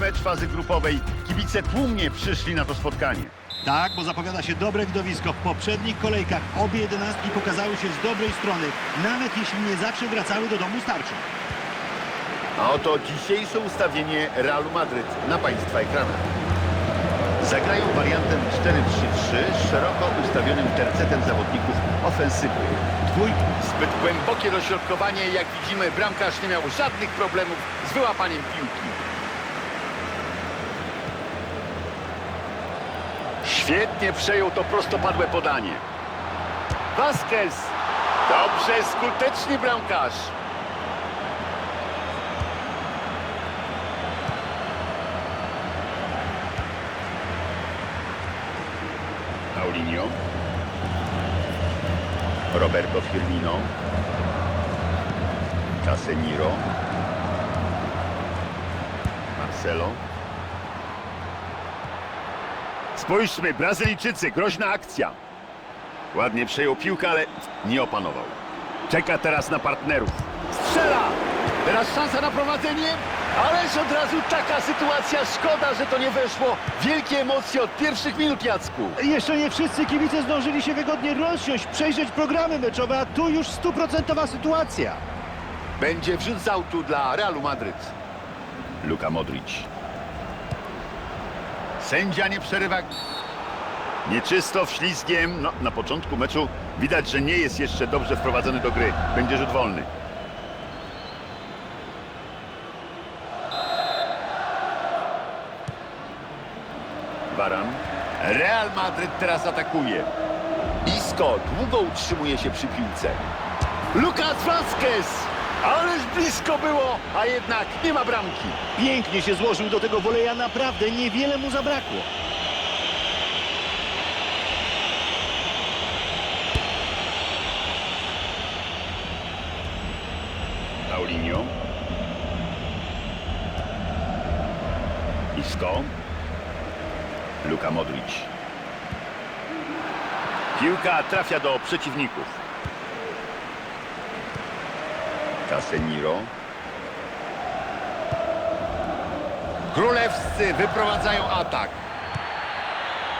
mecz fazy grupowej. Kibice tłumnie przyszli na to spotkanie. Tak, bo zapowiada się dobre widowisko. W poprzednich kolejkach obie jedenastki pokazały się z dobrej strony, nawet jeśli nie zawsze wracały do domu starczą. A oto dzisiejsze ustawienie Realu Madryt na Państwa ekranach. Zagrają wariantem 4-3-3 z szeroko ustawionym tercetem zawodników ofensywnych. Dwójki. Zbyt głębokie dośrodkowanie, jak widzimy, bramkarz nie miał żadnych problemów z wyłapaniem piłki. Świetnie przejął to prostopadłe podanie. Vasquez. Dobrze, skuteczny bramkarz. Paulinho. Roberto Firmino. Casemiro. Marcelo. Spójrzmy, Brazylijczycy, groźna akcja. Ładnie przejął piłkę, ale nie opanował. Czeka teraz na partnerów. Strzela! Teraz szansa na prowadzenie, ależ od razu taka sytuacja. Szkoda, że to nie weszło. Wielkie emocje od pierwszych minut, Jacku. Jeszcze nie wszyscy kibice zdążyli się wygodnie rozsiąść, przejrzeć programy meczowe, a tu już stuprocentowa sytuacja. Będzie wrzut z autu dla Realu Madryt. Luka Modric. Sędzia nie przerywa. Nieczysto, wślizgiem. No, na początku meczu widać, że nie jest jeszcze dobrze wprowadzony do gry. Będzie rzut wolny. Varan. Real Madryt teraz atakuje. Isco długo utrzymuje się przy piłce. Lucas Vazquez! Ależ blisko było, a jednak nie ma bramki. Pięknie się złożył do tego woleja, naprawdę niewiele mu zabrakło. Paulinho. Isco. Luka Modric. Piłka trafia do przeciwników. Casemiro. Królewscy wyprowadzają atak.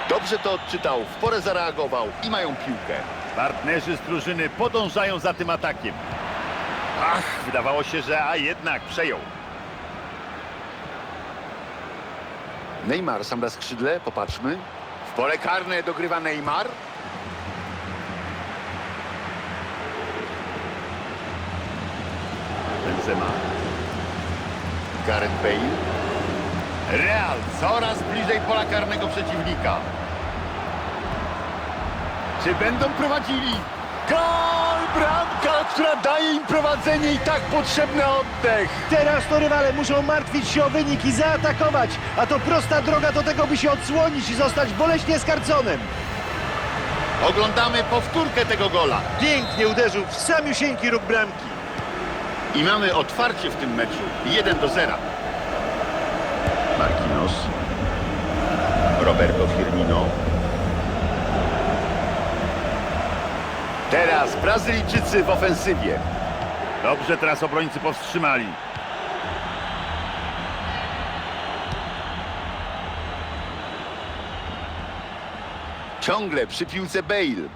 Dobrze to odczytał, w porę zareagował i mają piłkę. Partnerzy z drużyny podążają za tym atakiem. Ach, wydawało się, że a jednak przejął. Neymar sam na skrzydle, popatrzmy. W pole karne dogrywa Neymar. Benzema. Gareth Bale. Real coraz bliżej pola karnego przeciwnika. Czy będą prowadzili? Gol! Bramka, która daje im prowadzenie i tak potrzebny oddech. Teraz to rywale muszą martwić się o wynik i zaatakować, a to prosta droga do tego, by się odsłonić i zostać boleśnie skarconym. Oglądamy powtórkę tego gola. Pięknie uderzył w samiusieńki róg bramki. I mamy otwarcie w tym meczu. 1 do 0. Marquinhos. Roberto Firmino. Teraz Brazylijczycy w ofensywie. Dobrze teraz obrońcy powstrzymali. Ciągle przy piłce Bale.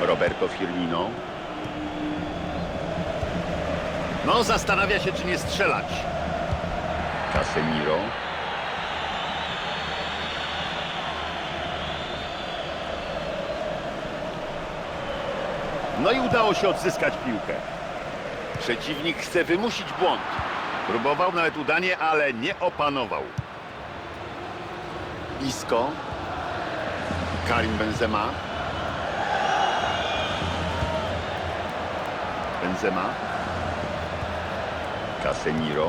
Roberto Firmino. No, zastanawia się, czy nie strzelać. Casemiro. No i udało się odzyskać piłkę. Przeciwnik chce wymusić błąd. Próbował nawet udanie, ale nie opanował. Isco. Karim Benzema. Benzema. Casemiro.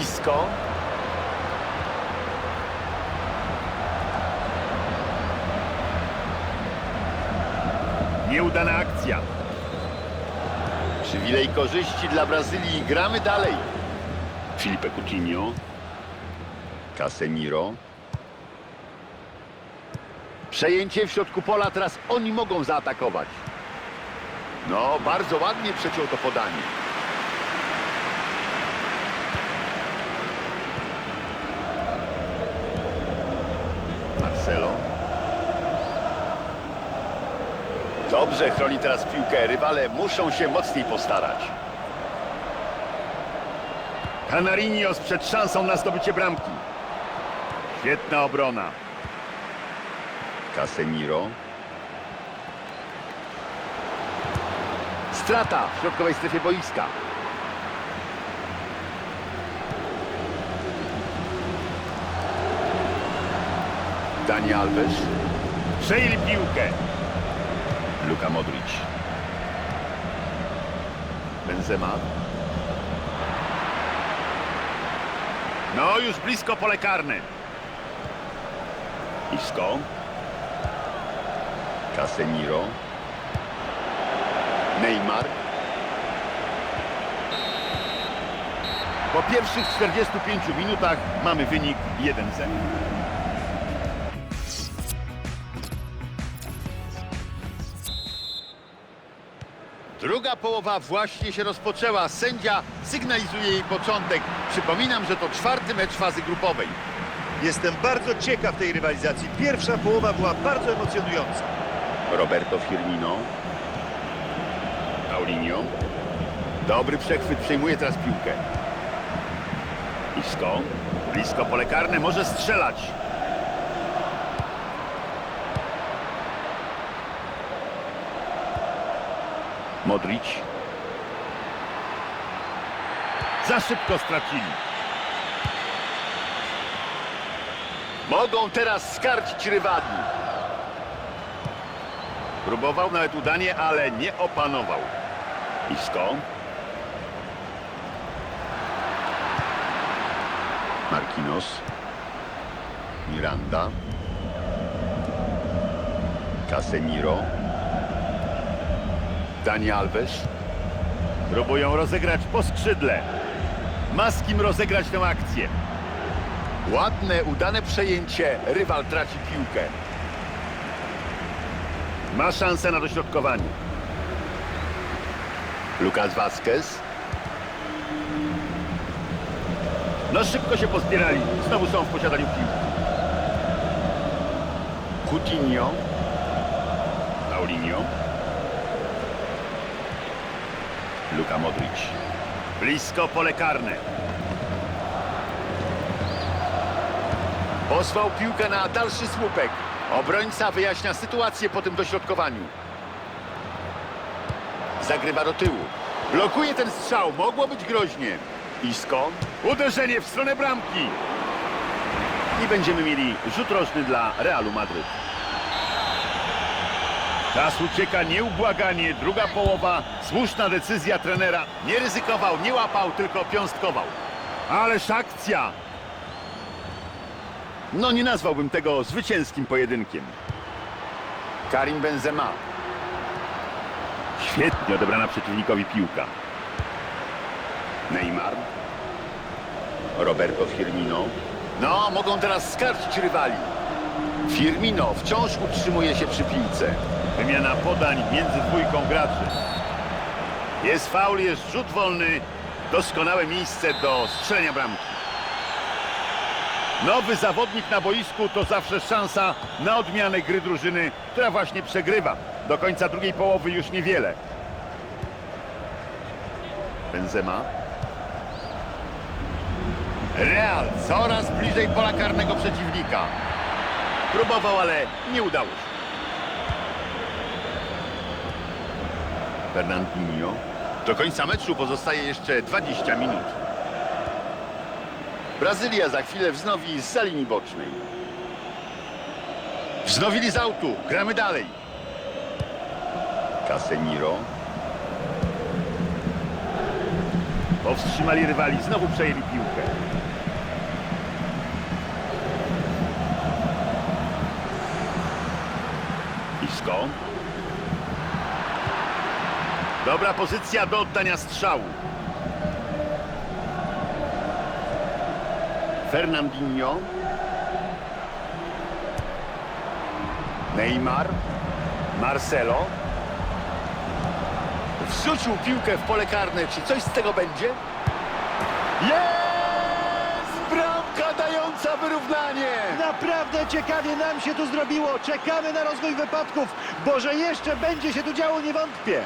Isco. Nieudana akcja. Przywilej korzyści dla Brazylii. Gramy dalej. Filipe Coutinho. Casemiro. Przejęcie w środku pola. Teraz oni mogą zaatakować. No, bardzo ładnie przeciął to podanie. Marcelo. Dobrze chroni teraz piłkę. Rywale muszą się mocniej postarać. Canarinho przed szansą na zdobycie bramki. Świetna obrona. Casemiro. Strata w środkowej strefie boiska. Dani Alves. Przejęli piłkę. Luka Modric. Benzema. No, już blisko pole karne. Isco. Casemiro. Neymar. Po pierwszych 45 minutach mamy wynik 1-0. Druga połowa właśnie się rozpoczęła. Sędzia sygnalizuje jej początek. Przypominam, że to czwarty mecz fazy grupowej. Jestem bardzo ciekaw tej rywalizacji. Pierwsza połowa była bardzo emocjonująca. Roberto Firmino. Paulinho. Dobry przechwyt, przejmuje teraz piłkę. Isco. Blisko pole karne, może strzelać. Modric. Za szybko stracili. Mogą teraz skarcić rywali. Próbował nawet udanie, ale nie opanował. Isco. Marquinhos. Miranda. Casemiro. Dani Alves. Próbują rozegrać po skrzydle. Ma z kim rozegrać tę akcję. Ładne, udane przejęcie. Rywal traci piłkę. Ma szansę na dośrodkowanie. Lucas Vazquez. No szybko się pozbierali. Znowu są w posiadaniu piłki. Coutinho. Paulinho. Luka Modric. Blisko pole karne. Posłał piłkę na dalszy słupek. Obrońca wyjaśnia sytuację po tym dośrodkowaniu. Zagrywa do tyłu. Blokuje ten strzał. Mogło być groźnie. Isco. Uderzenie w stronę bramki. I będziemy mieli rzut rożny dla Realu Madryt. Czas ucieka nieubłaganie. Druga połowa. Słuszna decyzja trenera. Nie ryzykował, nie łapał, tylko piąstkował. Ależ akcja! No nie nazwałbym tego zwycięskim pojedynkiem. Karim Benzema. Świetnie odebrana przeciwnikowi piłka. Neymar. Roberto Firmino. No, mogą teraz skarcić rywali. Firmino wciąż utrzymuje się przy piłce. Wymiana podań między dwójką graczy. Jest faul, jest rzut wolny. Doskonałe miejsce do strzelenia bramki. Nowy zawodnik na boisku to zawsze szansa na odmianę gry drużyny, która właśnie przegrywa. Do końca drugiej połowy już niewiele. Benzema. Real coraz bliżej pola karnego przeciwnika. Próbował, ale nie udało się. Fernandinho. Do końca meczu pozostaje jeszcze 20 minut. Brazylia za chwilę wznowi z linii bocznej. Wznowili z autu. Gramy dalej. Casemiro. Powstrzymali rywali. Znowu przejęli piłkę. Isco. Dobra pozycja do oddania strzału. Fernandinho. Neymar. Marcelo. Wrzucił piłkę w pole karne. Czy coś z tego będzie? Jest! Bramka dająca wyrównanie! Naprawdę ciekawie nam się tu zrobiło. Czekamy na rozwój wypadków, bo że jeszcze będzie się tu działo, nie wątpię.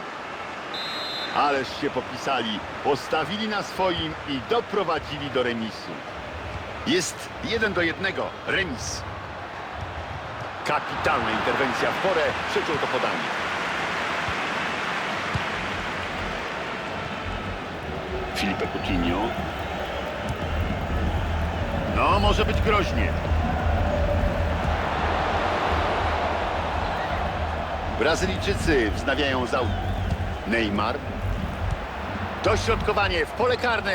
Ależ się popisali. Postawili na swoim i doprowadzili do remisu. Jest jeden do jednego. Remis. Kapitalna interwencja w porę. Przeciął to podanie. Filipe Coutinho. No, może być groźnie. Brazylijczycy wznawiają zaut. Neymar. Dośrodkowanie w pole karne.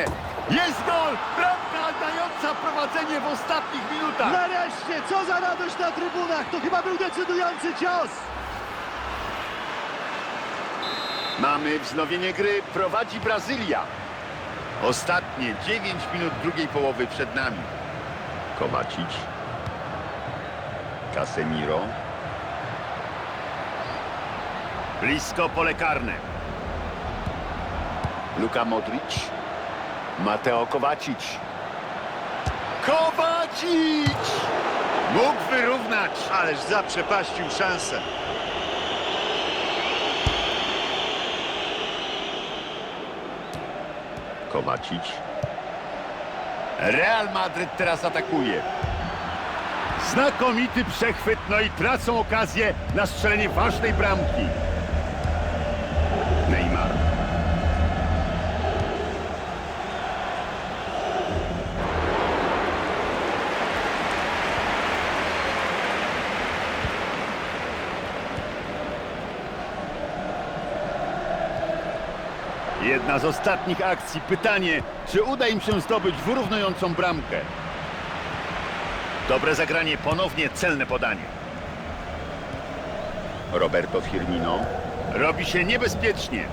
Jest gol! Bramka dająca prowadzenie w ostatnich minutach. Nareszcie, co za radość na trybunach. To chyba był decydujący cios. Mamy wznowienie gry. Prowadzi Brazylia. Ostatnie 9 minut drugiej połowy przed nami. Kowacic. Casemiro. Blisko pole karne. Luka Modric. Mateo Kowacic. Kowacic! Mógł wyrównać. Ależ zaprzepaścił szansę. Kowacic. Real Madryt teraz atakuje. Znakomity przechwyt, no i tracą okazję na strzelenie ważnej bramki. Neymar. Jedna z ostatnich akcji. Pytanie, czy uda im się zdobyć wyrównującą bramkę? Dobre zagranie, ponownie celne podanie. Roberto Firmino. Robi się niebezpiecznie.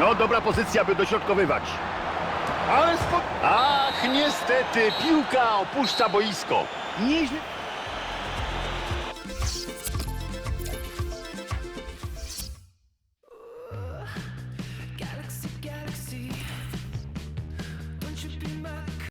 No, dobra pozycja, by dośrodkowywać. Ale spo... Ach, niestety, piłka opuszcza boisko. Nieźle...